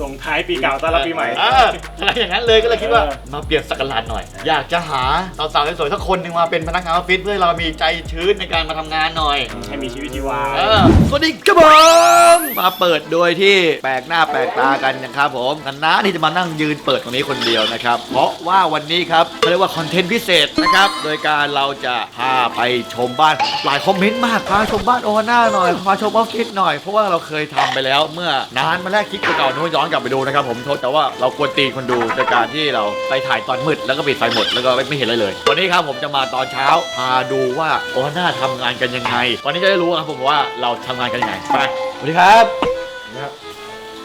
ส่งท้ายปีเก่าต้อนรับปีใหม่ เอออะไรอย่างนั้นเลยก็เลยคิดว่าเออ มาเปลี่ยนสักราชหน่อย อยากจะหาสาวๆสวยๆสักคนหนึ่งมาเป็นพนักงานออฟฟิศเพื่อให้เรามีใจชื้นในการมาทำงานหน่อย ให้มีชีวิตชีวา เออสวัสดีครับผมมาเปิดโดยที่แปลกหน้าแปลกตากันนะครับผมกันนะที่จะมานั่งยืนเปิดตรงนี้คนเดียวนะครับ เพราะว่าวันนี้ครับเขาเรียกว่าคอนเทนต์พิเศษนะครับ โดยการเราจะพาไปชมบ้านหลายคอมเมนต์มากพาชมบ้านโอฮาน่าหน่อยพาชมออฟฟิศหน่อยเพราะว่าเราเคยทำไปแล้วเมื่อนานมาแรกคลิปเก่าๆนู้นย้อนกลับไปดูนะครับผมโทษแต่ว่าเรากวนตีนคนดูโดยการที่เราไปถ่ายตอนมืดแล้วก็ปิดไฟหมดแล้วก็ไม่เห็นอะไรเลย วันนี้ครับผมจะมาตอนเช้าพาดูว่าโอฮาน่าทำงานกันยังไงวันนี้จะได้รู้ครับผมว่าเราทำงานกันยังไงไปสวัสดีครับ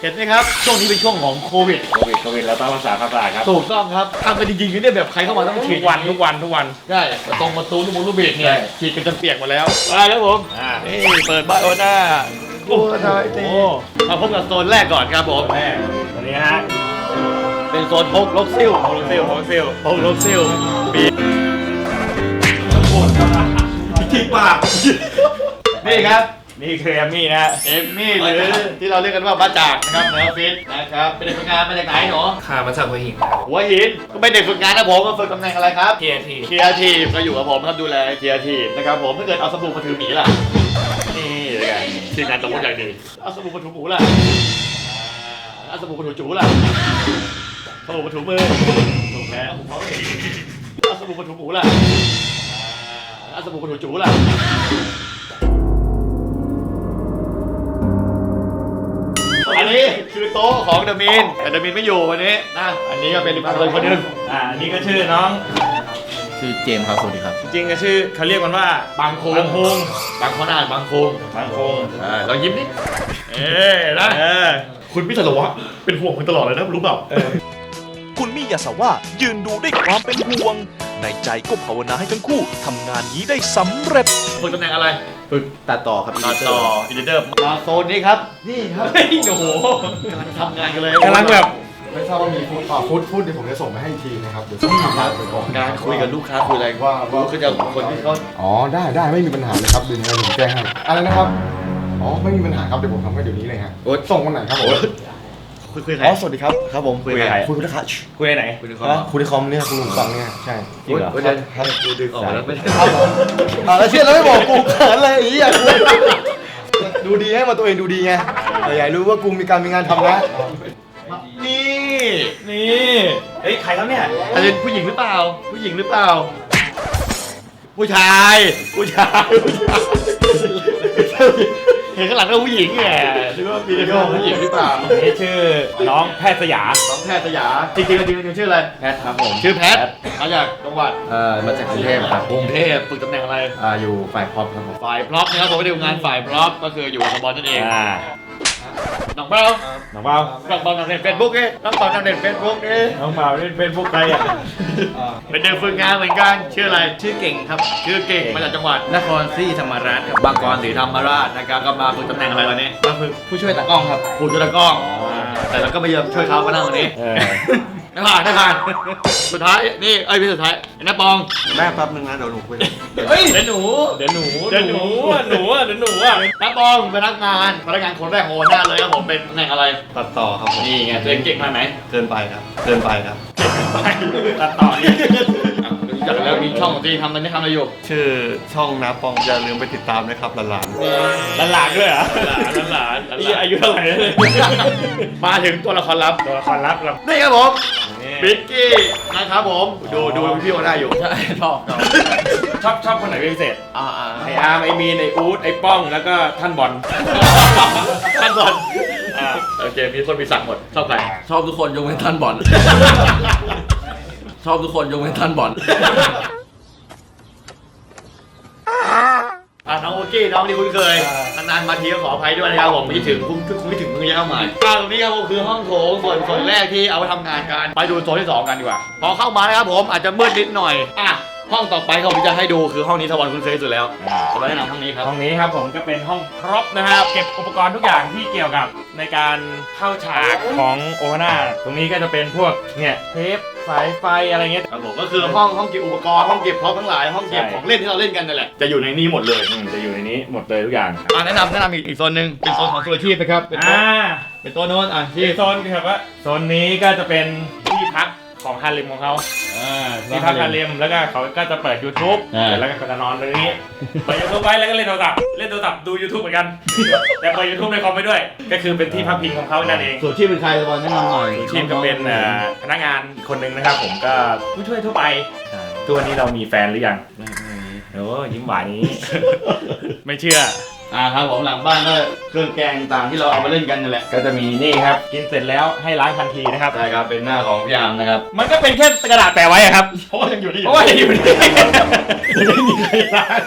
เห็นไหมครับ ช่วงนี้เป็นช่วงของโควิดโควิดโควิดแล้วต้องรักษาความสะอาดครับถูกต้องครับทำกันจริงๆคือเนี่ยแบบใครเข้ามาต้องฉีทุดกวันทุกวันทุกวันใช่ประตรงประตูลูกมุลูกบิดเนี่ยใช่ฉีดกันจนเปียกหมดแล้วไปครับผมอ่านี่เปิดบ้านโอน่า โอ้ยโอ้มาพบกับโซนแรกก่อนครับผมแม่วันนี้ฮะ เป็นโซนพกลกซิ่วโฮลเซลโฮลเซลพกลกซิ่วมีที่ปากนี่ครับ นี่คือแอมมี่นะฮะ เอมมี่หรือที่เราเรียกกันว่าบ้าจากนะครับในออฟฟิศนะครับ เป็นเด็กฝึกงานมาจากไหนหนูข้ามาจากหัวหินครับหัวหินก็เป็นเด็กฝึกงานนะผมมาฝึกตำแหน่งอะไรครับทีทีเคียร์ทีมก็อยู่กับผมครับดูแลเคียร์ทีมนะครับผมถ้าเกิดเอาสบู่มาถือหมีล่ะนี่เลยไง ทีมงานสมมติอย่างดีเอาสบู่มาถูหมูล่ะอ่าเอาสบู่มาถูจูล่ะสบู่มาถูมือถูกแล้วเอาสบู่มาถูหมูล่ะอ่าเอาสบู่มาถูจูล่ะอันนี้คือโต๊ะของเดอะมินแต่เดอะมินไม่อยู่วันนี้นะอันนี้ก็เป็นอีกคนคนหนึง อ่านี่ก็ชื่อน้อง ชื่อเจมส์ครับสวัสดีครับ จริงก็ชื่อเขาเรียกมันว่าบางโคงบางโคงบางโคงอ่านบางโคงบางโคงอ่าลองยิ้มดิเอ๊นะเออคุณพี่สารวัตรเป็นห่วงคุณตลอดเลยนะรู้เปล่าคุณมิยาสาวะยืนดูด้วยความเป็นห่วง ในใจก็ภาวนาให้ทั้งคู่ทำงานนี้ได้สำเร็จ ฝึกตำแหน่งอะไรฝึกตัดต่อครับตัดต่ออินเตอร์มาโซนนี้ครับ นี่ครับเฮ้ยโอ้โหกำลังทำงานกันเลยกำลังแบบ ไม่ทราบว่ามีฟุตอ่าฟุตฟุตเดี๋ยวผมจะส่งไปให้อีกทีนะครับเดี๋ยวต้องทำงานไปก่อนงานคุยกับลูกค้าคุยอะไรว่าว่าคือจะคนที่เขาอ๋อได้ได้ไม่มีปัญหาเลยครับเดี๋ยวยังไงผมแจ้งให้อะไรนะครับอ๋อไม่มีปัญหาครับเดี๋ยวผมทำให้เดี๋ยวนี้เลยฮะส่งวันไหนครับผมคุยคุยใคร อ๋อสวัสดีครับครับผมคุยกับใคร คุยกับลูกค้าคุยไหน คุยกับฮะเขาคุยในคอมเนี่ยคุณหนุ่มฟังเนี่ยใช่จริงเหรอเดี๋ยวให้กูดึงออกมาแล้วไม่ได้ครับผมอ่าแล้วเชื่อแล้วไม่บอกกูเขินเลยไอ้เหี้ยดูดีให้มาตัวเองดูดีไงแต่อยากรู้ว่ากูมีการมีงานทำนะ นี่นี่เฮ้ยใครครับเนี่ยอันนี้ผู้หญิงหรือเปล่า ผู้หญิงหรือเปล่า ผู้ชาย ผู้ชายผู้ชายเห็นข้างหลังก็ผู้หญิงไงหรือว่ามีแต่ผู้หญิงหรือเปล่านี่ชื่อน้องแพทย์สยามน้องแพทย์สยามจริงๆจริงๆชื่ออะไร แพทครับผมชื่อแพทมาจากจังหวัดเอ่อมาจากกรุงเทพครับกรุงเทพฝึกตำแหน่งอะไรอ่าอยู่ฝ่ายพร็อพครับผมฝ่ายพร็อพนะครับผมไปดูงานฝ่ายพร็อพก็คืออยู่กับบอลนั่นเองอ่า น้องเปาน้องเบาน้องเปาน้องเด่นเฟซบุ๊กเอ้น้องเปาน้องเด่นเฟซบุ๊กเอ้น้องเบาเล่นเฟซบุ๊กใครอะเป็นเด็กฝึกงานเหมือนกันชื่ออะไรชื่อเก่งครับ ชื่อเก่งมาจากจังหวัดนครศรีธรรมราชครับบางกรศรีธรรมราชนะครับก็มาฝึกตำแหน่งอะไรวันนี้มาฝึกผู้ช่วยตากล้องครับผู้ช่วยตากล้องแต่เราก็ไม่ยอมช่วยเขามานั่งวันนี้เออ ไม่ผ่านไม่ผ่านสุดท้ายนี่เอ้ยพี่สุดท้ายน้าปองแม่แป๊บนึงนะเดี๋ยวหนูคุยเฮ้ยเดี๋ยวหนูเดี๋ยวหนูเดี๋ยวหนูอะหนูอะเดี๋ยวหนูอะน้าปองพนักงานพนักงานคนแรกโหหน้าเลยครับผมเป็นตำแหน่งอะไรตัดต่อครับผมนี่ไงตัวเองเก่งมากไหมเกินไปครับเกินไปครับไปตัดต่ออีกอะ รู้จักกันแล้วมีช่องของตัวเองทำตอนนี้ทำอะไรอยู่ชื่อช่องน้าปองอย่าลืมไปติดตามนะครับหลานหลานหลานๆด้วยเหรอหลานหลานหลานนี่อายุเท่าไหร่แล้วเนี่ยมาถึงตัวละครลับตัวละครลับเรานี่ครับผมนี่บิ๊กกี้นะครับผมดูดูพี่โอได้อยู่ใช่ชอบชอบชอบชอบคนไหนเป็นพิเศษอ่าอ่าไออาร์มไอมีนไออู๊ดไอป้องแล้วก็ท่านบอลท่านบอลอ่าโอเคมีคนมีสั่งหมดชอบใครชอบทุกคนยกเว้นท่านบอล ชอบทุกคนยกเว้นท่านบอล อ่าน้องโอกี้น้องที่คุ้นเคยนานๆมาทีก็ขออภัยด้วยนะครับผมไม่คิดถึงคุ้มคุ้มไม่ถึงมือเยอะมากอ่าตรงนี้ครับผมคือห้องโถงส่วนส่วนแรกที่เอาไว้ทำงานกันไปดูโซนที่สองกันดีกว่าพอเข้ามานะครับผมอาจจะมืดนิดหน่อยอะห้องต่อไปเขาจะให้ดูคือห้องนี้ทวันคุ้นเคยที่สุดแล้วสวัสดีแนะนำห้องนี้ครับ ห้องนี้ครับผมก็เป็นห้องพร็อพนะครับเก็บอุปกรณ์ทุกอย่างที่เกี่ยวกับในการเข้าฉากของโอฮาน่าตรงนี้ก็จะเป็นพวกเนี่ยเทป สายไฟอะไรเงี้ยครับผมก็คือห้องห้องเก็บอุปกรณ์ห้องเก็บพร็อพทั้งหลายห้องเก็บใช่ของเล่นที่เราเล่นกันนั่นแหละจะอยู่ในนี้หมดเลยอืมจะอยู่ในนี้หมดเลยทุกอย่าง อ่าแนะนำแนะนำอีกอีกโซนหนึ่งเป็นโซนของโซลูทีฟนะครับเป็นโซนอ่าเป็นตัวโน้นอะที่ที่ โซนคือแบบว่าโซนนี้ก็จะเป็นที่พัก ของฮาริมของเขาอ่าที่พักฮาริมแล้วก็เขาก็จะเปิด YouTube อ่า แล้วก็จะนอนตรงนี้เปิด YouTube ไว้แล้วก็เล่นโทรศัพท์เล่นโทรศัพท์ดู YouTube เหมือนกัน แต่เปิด YouTube ในคอมไปด้วย ก็คือเป็นที่พักพิงของเขานั่นเองส่วนที่เป็นใครสปอนแนะนำหน่อยทีมก็เป็นเอ่อพนักงานอีกคนนึงนะครับ ผมก็ผู้ช่วยทั่วไปใช่ทุกวันนี้เรามีแฟนหรือยังไม่ไม่มี โอ้ยิ้มหวานนี้ ไม่เชื่อ อ่าครับผมหลังบ้านก็เครื่องแกงต่างที่เราเอามาเล่นกันนั่นแหละก็จะมีนี่ครับ กินเสร็จแล้วให้ล้างทันทีนะครับ ใช่ครับเป็นหน้าของพี่ยามนะครับ มันก็เป็นแค่กระดาษแปะไว้อะครับเพราะว่ายังอยู่ที่เพราะว่าจะอยู่นี่ไม่มีใครล้าง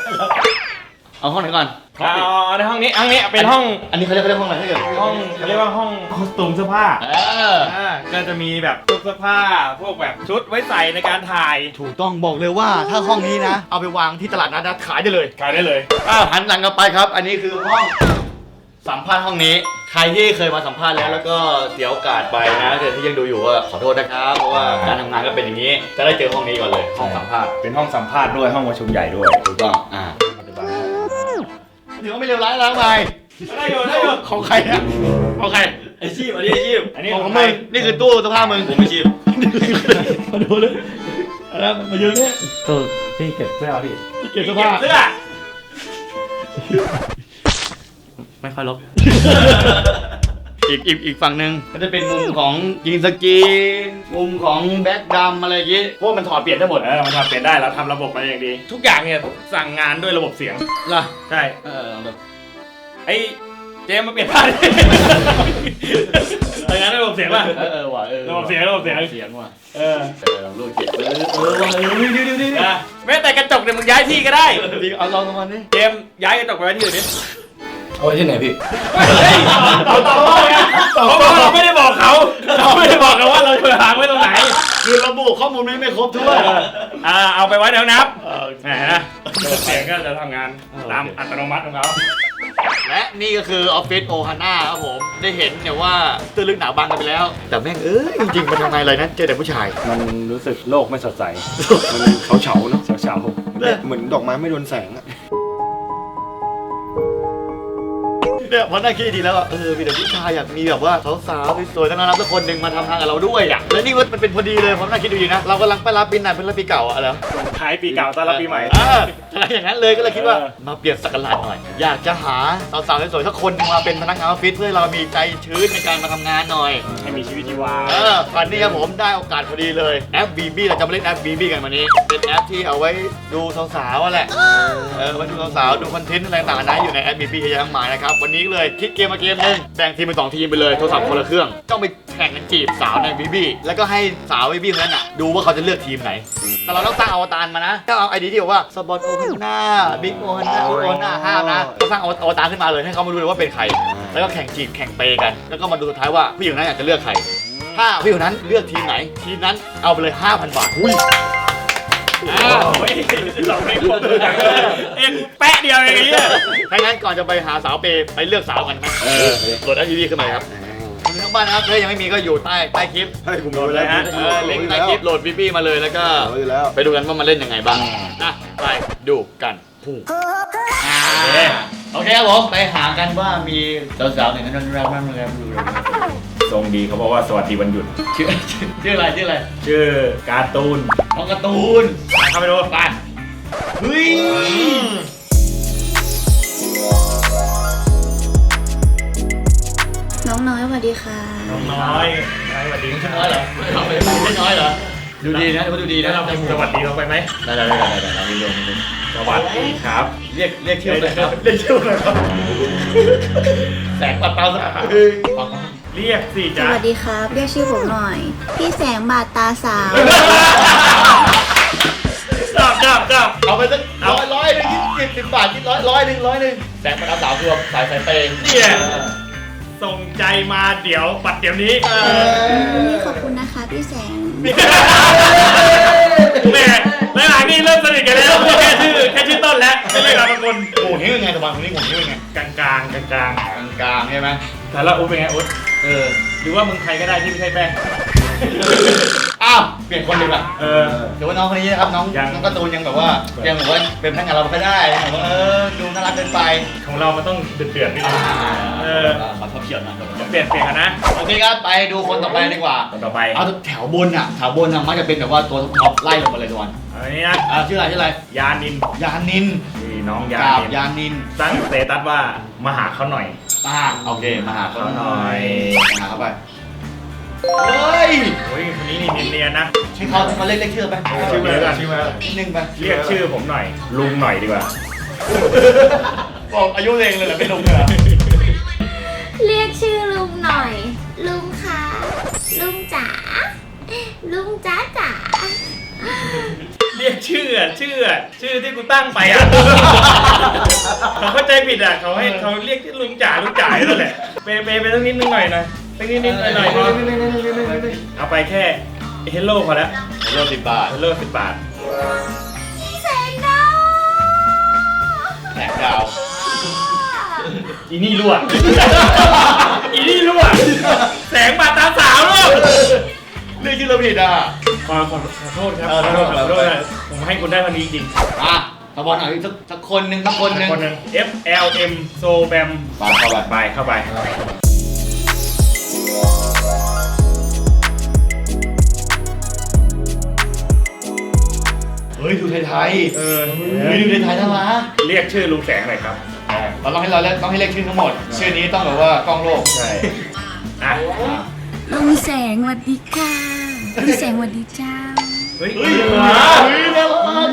เอาห้องไหนก่อน เอาในห้องนี้ห้องนี้เป็นห้องอันนี้เขาเรียกเขาเรียกห้องอะไรถ้าเกิดห้องเขาเรียกว่าห้องคอสตูมเสื้อผ้าเอออ่าก็จะมีแบบชุดเสื้อผ้าพวกแบบชุดไว้ใส่ในการถ่าย ถูกต้องบอกเลยว่าถ้าห้องนี้นะ เอาไปวางที่ตลาดนัดนะขายได้เลยขายได้เลยอ้าวหันหลังกลับไปครับ อันนี้คือห้องสัมภาษณ์ห้องนี้ ใครที่เคยมาสัมภาษณ์แล้วแล้วก็เสียโอกาสไปนะเกิดที่ยังดูอยู่ก็ขอโทษนะครับเพราะว่าการทำงานก็เป็นอย่างนี้ จะได้เจอห้องนี้ก่อนเลยห้องสัมภาษณ์เป็นห้องสัมภาษณ์ด้วยห้องประชุมใหญ่ด้วยถูกต้องอ่า ถือว่าไม่เลวร้ายแล้วไงได้อยู่ได้อยู่ของใครนะของใครไอชีพอันนี้ไอชีพอันนี้ของของมึมึงงนี่คือตู้เสื้อผ้ามึงผมไม่ชีพมาดูเลยอะไรมายืนเนี่ยตู้ที่เก็บเสื้อพี่เก็บเสื้อผ้าเสื้อไม่ค่อยลบ อีกอีกอีกฝั่งหนึ่งก็จะเป็นมุมของยิงสกรีนมุมของแบ็คดำอะไรอย่างงี้พวกมันถอดเปลี่ยนได้หมดเออมันทำเปลี่ยนได้เราทำระบบมาอย่างดี ทุกอย่างเนี่ยสั่งงานด้วยระบบเสียง ล่ะใช่ เออแบบไอ้เจมส์มาเปลี่ยนผ้าดิสั่งงานด้วยระบบเสียงป่ะ เออเออว่ะเออระบบเสียงระบบเสียง เสียงว่ะเออเออลองดูเก็บเออเออว่ะเออดิดิดิดิอะแม้แต่กระจกเนี่ยมึงย้ายที่ก็ได้ดิเอาลองกันมาดิ เจมส์ย้ายกระจกไปไว้ที่อื่นดิ เอาไว้ที่ไหนพี่เราต่อรองไงเพราะว่าเราไม่ได้บอกเขา เราไม่ได้บอกเขาว่าเราจะหางไว้ตรงไหนคือระบุข้อมูลไม่ไม่ครบถ้วนอ่าเอาไปไว้แถวนับเออ แหมนะเสียงก็จะทำงานตามอัตโนมัติของเขา และนี่ก็คือออฟฟิศโอฮาน่าครับผม ได้เห็นเนี่ยว่าตื้นลึกหนาบางกันไปแล้ว แต่แม่งเอ้ยจริงๆมันทำไงเลยนะเจอแต่ผู้ชาย มันรู้สึกโลกไม่สดใส มันเขาเฉาๆเนาะเฉาเหมือนดอกไม้ไม่โดนแสงอะ เนี่ยพอนั่งคิดดีแล้วอะเออมีแต่ผู้ชายอยากมีแบบว่าสาวๆสวยๆทั้งนั้นสักคนหนึ่งมาทำงานกับเราด้วยอะแล้วนี่มันเป็นพอดีเลยผมนั่งคิดดูดีนะเรากำลังไปรับปีใหม่เป็นรับปีเก่าอะแล้วๆท้ายปีเก่าต้อนรับปีใหม่เอออะไรอย่างนั้นเลยก็เลยคิดว่าเออมาเปลี่ยนสักราชหน่อย อยากจะหาสาวๆสวยๆสักคนหนึ่งมาเป็นพนักงานออฟฟิศเพื่อให้เรามีใจชื้นในการมาทำงานหน่อย ให้มีชีวิตชีวา เออวันนี้ครับผมได้โอกาสพอดีเลยแอป BB เราจะมาเล่นแอป BB กันวันนี้ เป็นแอปที่เอาไว้ดูสาวๆอะแหละเออไว้ดูสาวๆดูคอนเทนต์อะไรต่างๆนะอยู่ในแอป BB เยอะแยะมากมายนะครับวันนี้ก็เลยคิดเกมมาเกมหนึงแบ่งทีมเป็นสองทีมไปเลยโทรศัพท์คนละเครื่องต้องไป แข่งกันจีบสาวใน BB แล้วก็ให้สาว BB คนนั้นอะดูว่าเขาจะเลือกทีมไหน แต่เราต้องสร้างอวตารมานะถ้าเอาไอดีที่บอกว่าสปอตโอฮันนาบิ๊กโอฮันนาโอฮันนาห้ามนะต้องสร้างอวตารขึ้นมาเลยให้เขามาดูเลยว่าเป็นใคร แล้วก็แข่งจีบแข่งเปย์กัน แล้วก็มาดูสุดท้ายว่าผู้หญิงคนนั้นอยากจะเลือกใคร ถ้าผู้หญิงคนนั้นเลือกทีมไหน ทีมนั้นเอาไปเลย 5,000 บาทอุ้ยโอ้ยเราไม่ครบเลยเอ็งแปะเดียวเองไอ้เหี้ยถ้างั้นก่อนจะไปหาสาวเปย์ไปเลือกสาวกันไหมเออโหลดแอปพีขึ้นมาครับ มีทั้งบ้านนะครับถ้ายังไม่มีก็อยู่ใต้ใต้คลิปให้กูมีไว้แล้วเออลิงก์ใต้คลิปโหลดบีบีมาเลยแล้วก็เอาอยู่แล้ว ไปดูกันว่ามันเล่นยังไงบ้างนะไปดูกันพุ่งอ่าโอเคครับผมไปหากันว่ามีสาวๆไหนนั่นนั่นนั่นนั่นดูเลยทรงดีเขาบอกว่าสวัสดีวันหยุด ชื่อชื่อชื่ออะไรชื่ออะไรชื่อการ์ตูนน้องการ์ตูนเข้าไปดูไป เฮ้ย น้องน้อยสวัสดีค่ะ น้องน้อยสวัสดีคน้อยเหรอไม่น้อยเหรอ ดูดีนะดูดีแล้นะวเราพิมพ์สวัสดีเราไปไหมได้ได้ได้ได้ได้มีลงมีลงสวัสดีครับ เรียกเรียกชื่อเลยครับ เรียกชื่อเลยครับ แสงปัดเปล่าสักเรียกสิสจ้าวัสดีครับ เรียกชื่อผมหน่อย พี่แสงบาดตาสาวจับจับจับเอาไปสักร้อยร้อยหนึ่งสิบสิบบาทที่ร้อยร้อยหนึ่งร้อยหนึ่งแสงปัดสาวคือแบบสายสายเปย์เนี่ย ส่งใจมาเดี๋ยวปัดเดี๋ยวนี้นี่ขอบคุณนะคะพี่แสง แม่หลังๆนี่เริ่มสนิทกันแล้วแค่ชื่อแค่ชื่อต้นแล้วไม่เรียกนามสกุลโอ้โหนี่เป็นไงตะวันคนนี้ผมนี่เป็นไงกลางกลางกลางกลางกลางกลางใช่ไหมๆแต่ละอุ๊ดเป็นไงอุ๊ดเออหรือว่ามึงใครก็ได้ที่ไม่ใช่แป้งอะอ้าวเปลี่ยนคนดีกว่าเออ หรือว่าน้องคนนี้นะครับน้องยังน้องการ์ตูนยังแบบว่ายังแบบว่าเป็นพนักงานเราไม่ได้ยังแบบว่าเออดูน่ารักเกินไปของเรามันต้องเดือดๆนิดนึงเออขอทบเฉียดหน่อยขอทบเฉียดเปลี่ยนเปลี่ยนกันนะโอเคครับไปดูคนต่อไปดีกว่า คนต่อไปเอาแถวบนอะแถวบนอะมักจะเป็นแบบว่าตัวท็อปไล่ลงมาเลยทุกวันอันนี้นะอ่าชื่ออะไรชื่ออะไรยานินยานินนี่น้องยากับนินยานินตั้งสเตตัสว่ามาหาเขาหน่อย อ่าโอเคมาหาเขาเขาหน่อยมาหาเขาไป เฮ้ยโอ้ยคนนี้นี่เนียนๆนะ ชื่อเขาเขาเรียกเรียกชื่อไปชื่อมาแล้วกันชื่อมานิดนึงไปเรียกชื่อผมหน่อย ลุงหน่อยดีกว่า บอกอายุเองเลยเหรอไม่ลงเลยเหรอเรียกชื่อลุงหน่อย ลุงคะลุงจ๋าลุงจ๋าจ๋าเรียกชื่ออะชื่ออะชื่อที่กูตั้งไปอะ เขาเข้าใจผิดอะเขาให้เขาเรียกที่ลุงจ๋าลุงจ๋านั่นแหละเปย์เปย์ไปตั้งนิดนึงหน่อยหน่อยตั้ง นิดนิดหน่อยหน่อยพอเอาไปแค่เฮลโลพอแล้วเริ่มสิบบาทเฮลโลสิบบาทแสงดาวแหลกดาวอีนี่รั่ว อีนี่รั่ว แสงบาดตาสาวลูกเรียกชื่อเราผิดอะ ขอขอขอโทษครับ เออขอโทษขขออโทโทษษนะผมให้คุณได้เท่านี้จริงอะตะบอลเอาอีกสักสักคนหนึ่งสักคนหนึ่งคนหนึ่ง F L M โซแบม ปาเข้าไปไปเข้าไป ฮ้ยดูไทยเออๆเฮ้ยดูไทยๆน่ารักเรียกชื่อลุงแสงหน่อยครับเราต้องให้เราเรียกต้องให้เรียกชื่อทั้งหมด ชื่อนี้ต้องแบบว่ากล้องโลก ใช่อะลุงแสงหวัดดีค่ะลุงแสงหวัดดีเจ้า เฮ้ยเฮ้ยเหนือเฮ้ยน่ารัก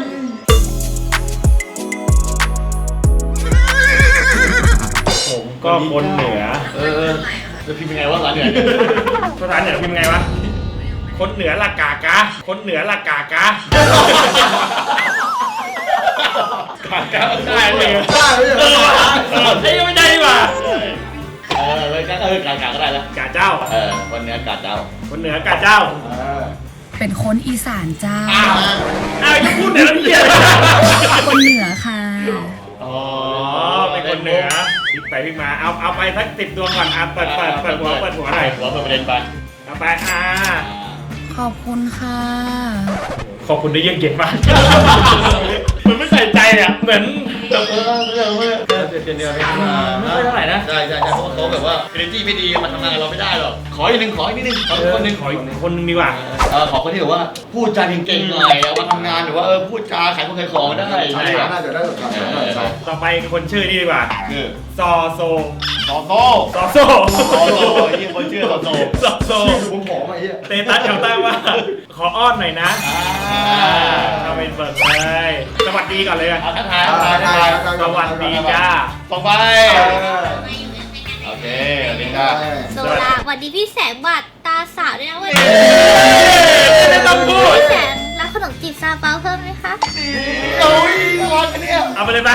ผมก็คนเหนือเออเออจะพิมพ์ยังไงวะหลานเนี่ยภาษาเหนือพิมพ์ไงวะ คนเหนือละกากะ คนเหนือละกากะกากะได้เลยได้เลยเออว่ะเออไอ้ยังไม่ได้ดีกว่าเออเลยก็เออกากาก็ได้แล้วกาเจ้า เออวันเนี้ยกาเจ้าคนเหนือกาเจ้าเป็นคนอีสานเจ้า อ้าวอ้าวยังพูดเหนือแล้วเนี่ยคนเหนือค่ะ อ๋อเป็นคนเหนือพลิกไปพลิกมาเอาเอาไปสักสิบดวงก่อนอะเปิดเปิดเปิดหัวเปิดหัวหน่อยหัวเปิดประเด็นไปเอาไปอ่า ขอบคุณค่ะ ขอบคุณได้เยี่ยงเกียรติมากเหมือนไม่ใส่ ใจอะเหมือนเออเออเออเออเปลี่ยนเปลี่ยนเดียวไม่ค่อยเท่าไหร่นะใช่ใช่ใช่เพราะว่าเขาแบบว่าเอเนจีไม่ดีมาทำงานกับเราไม่ได้หรอกขออีกหนึ่งขออีกนิดนึงขออีกคนหนึ่งขออีกคนนึงดีกว่าเออขอคนที่แบบว่าพูดจาเก่งๆหน่อยเอามาทำงานหรือว่าเออพูดจาขายของขายของได้ใช่ใช่น่าจะได้แบบนั้นใช่ต่อไปคนชื่อนี่ดีกว่าคือซอโซซอโซซอโซซอโซไอ้เหี้ยคนชื่อซอโซซอโซชื่อผมผอมไอ้เหี้ยเตตัสเขาตั้งว่าขออ้อนหน่อยนะอ่าเข้าไปเปิดเลยสวัส ดีก่อนเลยอะเอาทักทายทักทายทักทายสวัสดีจ้าส่งไป โอเคสวัสดีค่ะโซลาสวัสดีพี่แสงบาดตาสาวด้วยนะวันนี้ไม่ต้องพูด พี่แสงรับขนมจีบซาเปาเพิ่มไหมคะโอ้ยรักอันเนี้ยเอาไปเลยไป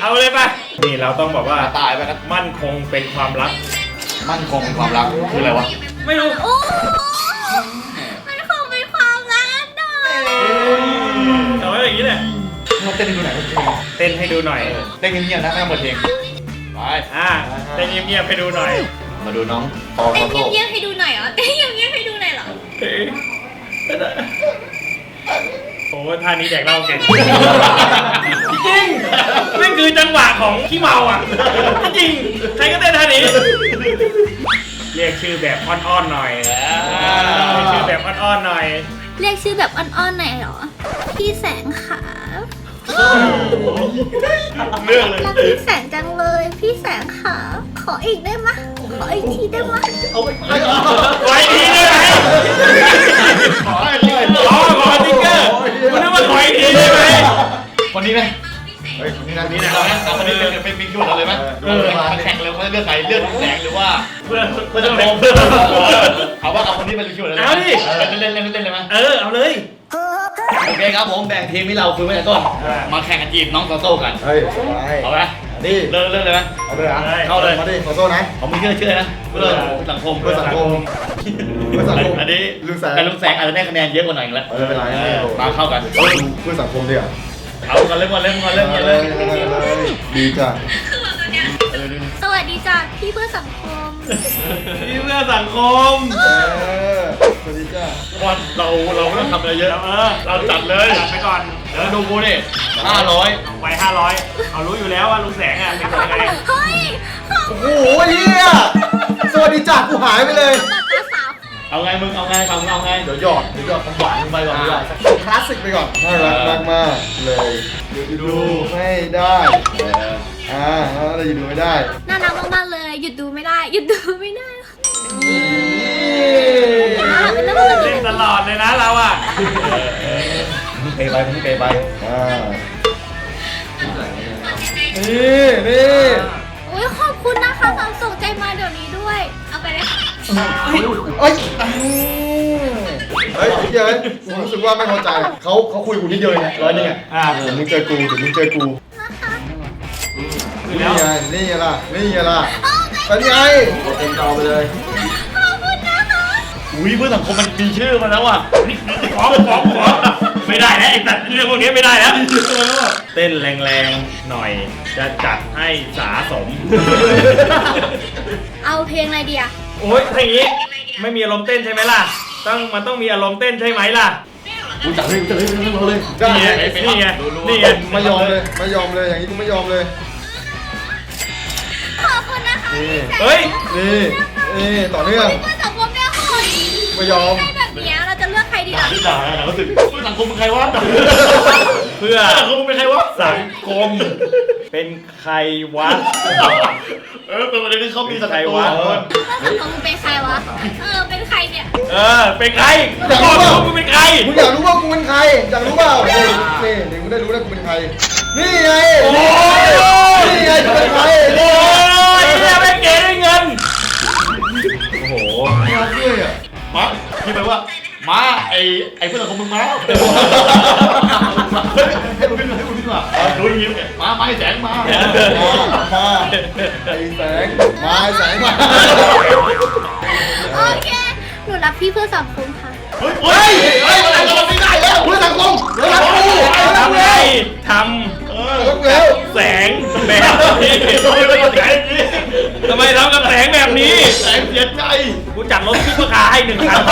เอาเลยไปนี่เราต้องบอกว่าตายไปนะมั่นคงเป็นความลับมั่นคงเป็นความรักคืออะไรวะ ไม่รู้ กหน่อยเอาไว้อย่างนี้แหละเราเต้นให้ดูหน่อยเต้นให้ดูหน่อย เต้นเงียบๆนะไม่ต้องเปิดเพลงไปอ่าเต้นเงียบๆให้ดูหน่อย มาดูน้องปอเต้โซนโซ่เงียบๆให้ดูหน่อยเหรอเต้นเงียบๆให้ดูหน่อยเหรอโอ้ท่านี้แดกเหล้าเก่งจริงนั่นคือจังหวะของขี้เมาอะ จริง ใครก็เต้นท่านี้ เรียกชื่อแบบอ้อนๆหน่อยเรียกชื่อแบบอ้อนๆหน่อย เรียกชื่อแบบอ่อนๆหน่อยเหรอ พี่แสงขาเรื่องเลย รักพี่แสงจังเลย พี่แสงขาขออีกได้ไหมยขออีกทีได้ไหมยเอาไปไปขออีกทีได้ไหมขอให้เลยอ๋อขอสติ๊กเกอร์คุณนึกว่าขออีกทีได้ไหมคนนี้ไหมเฮ้ยคนนี้นะนี่นะเอาไหมเอาคนนี้เป็นเป็นบิ๊กยูดเราเลยไหมเอเอออมาแข่งเลยว่าเลือกใครเลือกแสงหรือว่าเพื่อนเพื่อนจะลงเอาว่าเอาคนนี้เป็นบิ๊กยูดเลยเอาดิเล่นเล่นเล่นเล่นเลยไหมเออเอาเลยโอเคครับผมแบ่งทีมที่เราคุยไว้ในต้น มาแข่งกันจีบน้องโซโซ่กัน เฮ้ยไปเอาไหมนี่เริ่มเริ่มเลยไหมเอาเลยอะเข้าเลยมาดิขอโซ่นะผมมีชื่อชื่อนะเพื่อสังคมเพื่อสังคมเพื่อสังคมอันนี้ลุงแสงแต่ลุงแสงอาจจะได้คะแนนเยอะกว่าหน่อยแล้วเออไม่เป็นไรมาเข้ากันเฮ้ยเพื่อสังคมดีอะ เอากันเริ่มก่อนเริ่มก่อนเริ่มก่อนเลเริ่ยมเลยดีจ้ะสวัสดีจ้ะพี่เพื่อสังคม พี่เพื่อสังคมเออสวัสดีจ้าวันเราเราไม่ต้องทำอะไรเยอะเออเราจัดเลยจัดไปก่อนเดี๋ยวดูกูนี่ห้าร้อยไปห้าร้อยเอารู้อยู่แล้วว่าลุงแสงอะเป็นคนยังไงเฮ้ยขอบโอ้โหเฮียสวัสดีจ้ากูหายไปเลยคุณตาสาว เอาไงมึงเอาไงฟังเอาไงเดี๋ยวหยอดเดี๋ยวหยอดคำหวานลงไปก่อนดีกว่าสักคลาสสิกไปก่อนน่ารักมากมากๆเลยดูไม่ได้อ่าเราจะดูไม่ได้น่ารักมากๆเลย หยุดดูไม่ได้ หยุดดูไม่ได้อ่าเป็นเรื่องปกติเล่นตลอดเลยนะเราอะเปไปพี่เปไปอ่านี่นี่โอ้ยขอบคุณนะคะสาวส่งใจมาเดี๋ยวนี้ด้วยเอาไป เลยค่ะเอ้ยอ่าเฮ้ยเดี๋ยวผมรู้สึกว่าไม่พอใจเขาเขาคุยกูนิดเดียวเองไงร้อยหนึงอะอ่าเดี๋ยวมึงเจอกูเดี๋ยวมึงเจอกูนะคะคือนี่แล้วไงนี่ไงล่ะนี่ไงล่ะเป็นไงเต็มจอไปเลยขอบคุณนะคะอุ้ยเพื่อนสังคมมันมีชื่อมาแล้วอะฟ้องฟ้องฟ้องไม่ได้แล้วไอ้สัตว์เรื่องพวกนี้ไม่ได้แล้วเต้นแรงๆหน่อย จะจัดให้สาสม เอาเพลงอะไรดีอะ โอ้ยถ้าอย่างนี้ไม่มีอารมณ์เต้นใช่ไหมล่ะ ต้องมันต้องมีอารมณ์เต้นใช่ไหมล่ะ กูจับเลยกูจัดให้เราเลยได้นี่ไงนี่ไงนี่ไงไม่ยอมเลยไม่ยอมเลยอย่างนี้กูไม่ยอมเลย ขอบคุณนะคะนี่เฮ้ย นี่นี่ต่อเนื่อง เพื่อนสังคมเนี่ยคนไม่ยอมให้แบ บเนี้ยเราจะเลือกใครดีล่ะที่ด่าด่าเขาสึกเพื่อนสังคมเป็นใครวะเพื่อสังคมเป็นใครวะสังคม เป็นใครวะเออเป็นประเด็นที่เขามีสังใครคมวะเพื่อนสังคมเป็นใครวะ เออ เป็นใครเนี่ย เออ เป็นใครอยากบรู้อกเปล่าว่ามึงเป็นใครมึงอยากรู้ว่ากูเป็นใคร อยากรู้เปล่านี่นี่เดี๋ยวกูได้รู้แล้วกูเป็นใคร นี่ไงโอ้ยนี่ไงกูเป็นใครโอ้ยเนี่ยไม่เก๋ได้เงิน โอ้โหมาด้วยอะมาพี่แปลว่า มาไอไอเพื่อนสังมึงมาแล้วให้มึงขึ้นให้มึงขึ้นมาดูยิ้มมาไมาไอแสงมามาไอ้แสงมาไอ้แสงมาโอเคหนูรักพี่เพื่อสังคมค่ะเฮ้ยเฮ้ยเฮ้ยมันจะไม่ได้แล้วเพื่อสังคมเดี๋ยวรับกูทำไงทำเออแล้วำแสงแบบนี้แสง ทำไมทำกับแสงแบบนี้ แสงเสียใจกูจัดรถซุปเปอร์คาร์ให้หนึ่งคัน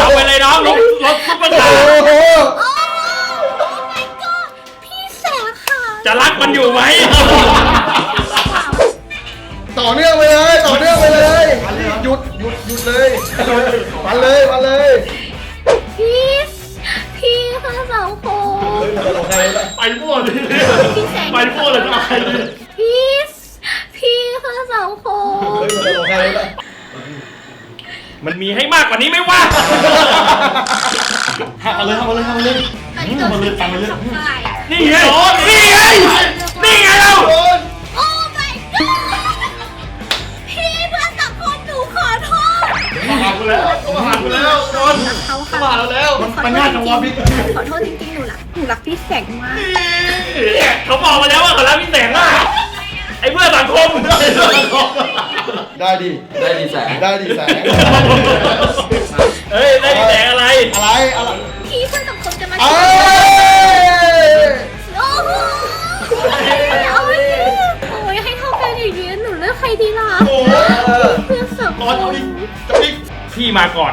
เอาไปเลยน้องรถรถซุปเปอร์คาร์โอ้โหโอ้ my god พี่แสงค่ะจะรักมันอยู่ไหมต่อเนื่องไปเลย ต่อเนื่องไปเลยหยุดหยุดหยุดเลยมาเลยมาเลยพี่พี่เพื่อสังคมไปมั่วดิพี่แสงไปมั่วเลยจะไปดิพี่ พี่เพื่อสังคม มันมีให้มากกว่านี้ไหมวะหักเอาเลยหักเอาเลยหักเอาเลยตอนนี้โดนมาเลยตังมาเลยสองฝ่ายอะ นี่ไง นี่ไง นี่ไงเรา โอ้ my god พี่เพื่อสังคมหนูขอโทษหักกูแล้วหักกูแล้วโดนเขาค่ะมาแล้วแล้วขอมันโทง่ายษจจังริวะงพี่ๆขอโทษจริงๆหนูรักหนูรักพี่แสงมากเนี่ยเขาบอกมาแล้วว่าเขารักพี่แสงอะไอ้เพื่อนสังคมได้ดิ ได้ดีแสงได้ดีแสง เฮ้ยได้พี่แสงอะไร อะไร อะไรพี่เพื่อสังคมจะมาเอ้ช่วยยโอ้โหเอาไว้โอ้ยให้เท่ากันอย่างนี้หนูเลือกใครดีล่ะโอ้โหเพื่อสังคตอนมนี้จะพี่พี่มาก่อน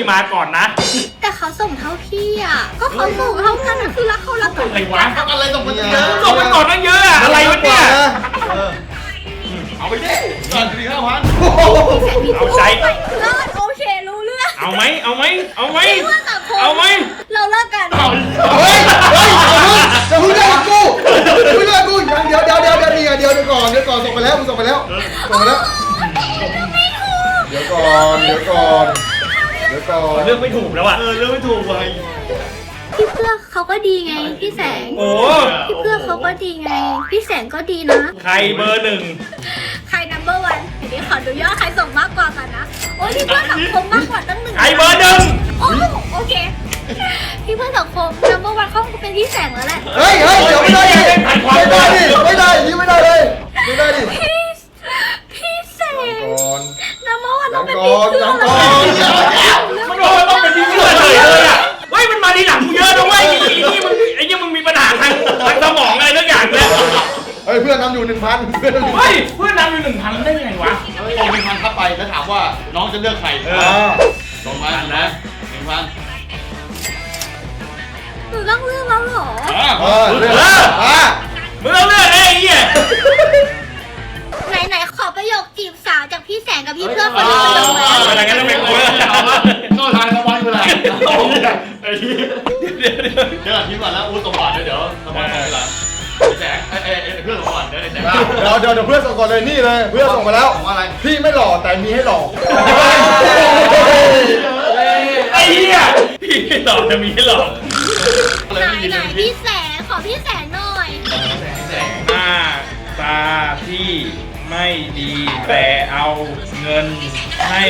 พี่มาก่อนนะแต่เขาส่งเท่าพี่อะ ก็เขาส่งเท่ากันอะคือรักเขารักกันอะไรวะอะไรต้องมันเยเออะอส่งมาก่อนตั้งเยอะอะอะไรวะเนี่ยเอาไปดิก่อนสี่ห้าพันเอาใจรอดโอเครู้เรื่องเอาไหมเอาไหมเอาไหมพี่เพื่อสังคมเอาไหมเราเลิกกันเฮ้ยเฮ้ยอย่าเพิ่งอย่าเพิ่งเลิกกูอย่าเพิ่งเลิกกูยังเดี๋ยวเดี๋ยวเดี๋ยวเดี๋ยวนี่ไงเดี๋ยวเดี๋ยวก่อนเดี๋ยวก่อนส่งไปแล้วมึงส่งไปแล้วส่งไปแล้วเดี๋ยวก่อนเดี๋ยวก่อน เดี๋ยวก่อนเลือกไม่ถูกแล้วอะ เออเรื่องไม่ถูกไปพี่เพื่อเขาก็ดีไง พี่แสง โอ้พี่เพื่อเขาก็ดีไง พี่แสงก็ดีนะ ใครเบอร์หนึ่งใคร number one เดี๋ยวนี้ขอดูยอดใครส่งมากกว่ากันนะ โอ้ยพี่เพื่อสังคมมากกว่าตั้งหนึ่งใครเบอร์หนึ่งโอ้โอเค พี่เพื่อสังคม number one เขาเป็นพี่แสงแล้วแหละ เฮ้ยเฮ้ยเดี๋ยวไม่ได้ดิไม่ได้ดิไม่ได้ดิไม่ได้เลยไม่ได้ดิพี่พี่แสง ก่อน number one ต้องเป็นก่พี่อนเพื่อก่อนมันโด อะนะเว้ยไอ้นี่มึงไอ้นี่มึงมีปัญหาทางทางสมองอะไรทุกอย่างเลยเฮ้ยเพื่อนำอยู่หนึ่งพันเพื่อนนำอยู่เฮ้ยเพื่อนนำอยู่หนึ่งพันได้ยังไงวะเฮ้ยลงหนึ่งพันเข้าไปแล้วถามว่าน้องจะเลือกใครเออ่าลงมานะหนึ่งพันหนูต้องเลือกแล้วเหรอเออเรื่องอ่ามึงเอาเลือกไอ้เหี้ย ตัดทิ้งก่อนแล้วอู้สมบัติเดี๋ยวสมบัติของเวลาแสงเอ้ยเอ้ยเอ้ยเพื่อนสมบัติเดี๋ยวไอ้แสงเดี๋ยวเดี๋ยวเดี๋ยวเพื่อนส่งก่อนเลยนี่เลย เพื่อนส่งมาแล้วของอะไร พี่ไม่หล่อแต่มีให้หล่อไอ้เหี้ยพี่ไม่หลอกจะมีให้หลอกอไหนไหนพี่แสงขอพี่แสงหน่อยแสงหน้าตาที่ไม่ดีแต่เอาเงินให้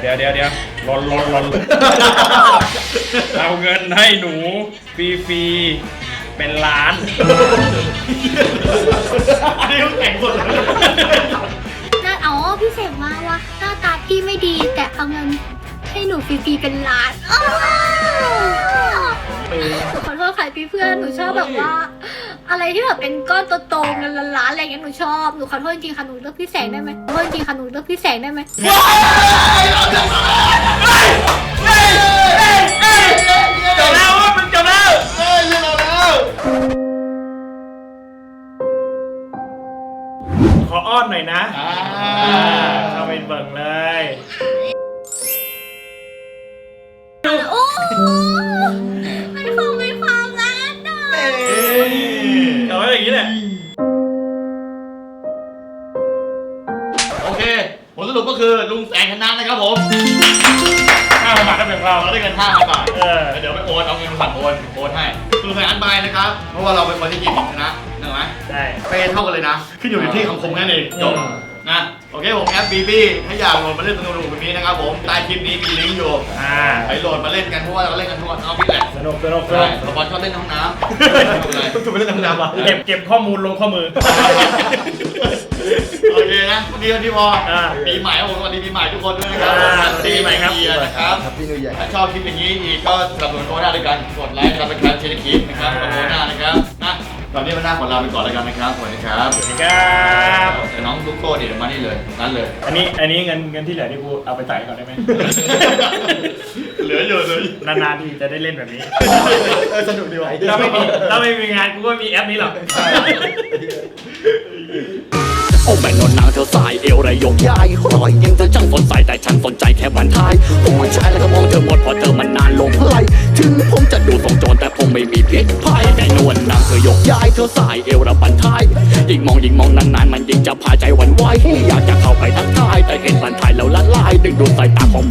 เดี๋ยวเดี๋ยวเดี๋ยว ลนลนลนเอาเงินให้หนูฟรีฟรีๆเป็นล้านนี่เขาแข่งหมดเลยน่าอ๋อพี่แสงมาว่าหน้าตาพี่ไม่ดีแต่เอาเงินให้หนูฟรีๆเป็นล้านอ้าวหนูขอโทษค่ะพี่เพื่อนหนูชอบแบบว่า อะไรที่แบบเป็นก้อนโตๆเงินล้านๆอะไรอย่างเงี้ยหนูชอบหนูขอโทษจริงๆค่ะหนูเลือกพี่แสงได้ไหมขอโทษจริงๆค่ะหนูเลือกพี่แสงได้ไหมจบแล้วว่ามันจบแล้วเฮ้ยเรื่องเราแล้วขออ้อนหน่อยนะอ่าเข้าไปเบิ่งเลยโอ้ อาไว้อย่างนี้แหละ โอเค ผลสรุปก็คือลุงแสงชนะนะครับผมห้าพันบาทถ้าเป็นเราเราได้เงินห้าพันบาทเออเดี๋ยวไปโอนเอาเงินบัตรโอนโอนให้คือแสงอันใบนะครับ เพราะว่าเราเป็นคนที่กินชนะเห็นไหมได้เปย์เท่ากันเลยนะ ขึ้นอยู่ที่คำคมแค่นั้นเองจบอืมนะโอเคผมแอปบีบีถ้าอยากโหลดมาเล่นสนุกๆแบบนี้นะครับผมใต้คลิปนี้มีลิงก์อยู่อ่าไปโหลดมาเล่นกันเพราะว่าเราเล่นกันทุกวันเอาพี่แหละสนุกสนุกสใช่นุกเราบอลชอบเล่นในห้องน้ำถูกไปเล่นน้ำน้ำอะเก็บเก็บข้อมูลลงข้อมือ โอเคนะวันนี้วันที่พออ่าปีใหม่ครับผมสวัสดีปีใหม่ทุกคนด้วยนะครับอ่าปีใหม่ครับปีนะครับครับ พี่นิวใหญ่ ถ้าชอบคลิปอย่างนี้อีกก็สนับสนุนโคด้าด้วยกัน กดไลค์นะครับเป็นการเชียร์คลิปนะครับกับโคด้านะครับนะ ตอนนี้มาหน้าของเราไปก่อนแล้วกันนะครับสวัสดีครับสวัสดีครับเดี๋ยวน้องลูกโก้เดี๋ยวมานี่เลยนั่นเลย อันนี้อันนี้เงินเงินที่เหลือที่กูเอาไปจ่ายก่อนได้ไหม เหลืออยู่เหลยนานๆทีจะได้เล่นแบบนี้ เออสนุกดีว่ะถ้าไม่มีถ้าไม่มีงานกูก็มีแอปนี้หรอก โอ้แม่นอนนางเธอสายเอวระยกย้ายรอยยิงเธอช่างสนใจแต่ฉันสนใจแค่บันทายผมมันชายแล้วก็มองเธอหมดเพราะเธอมันนานลงไหลถึงผมจะดูทรงจรแต่ผมไม่มีพิษภัยแม่นวลนางเธอยกย้ายเธอสายเอวระบันทายยิ่งมองยิ่งมองนานๆมันยิ่งจะพาใจวันไหวอยากจะเข้าไปทักทายแต่เห็นบันทายแล้วละลายดึงดูดสายตาของ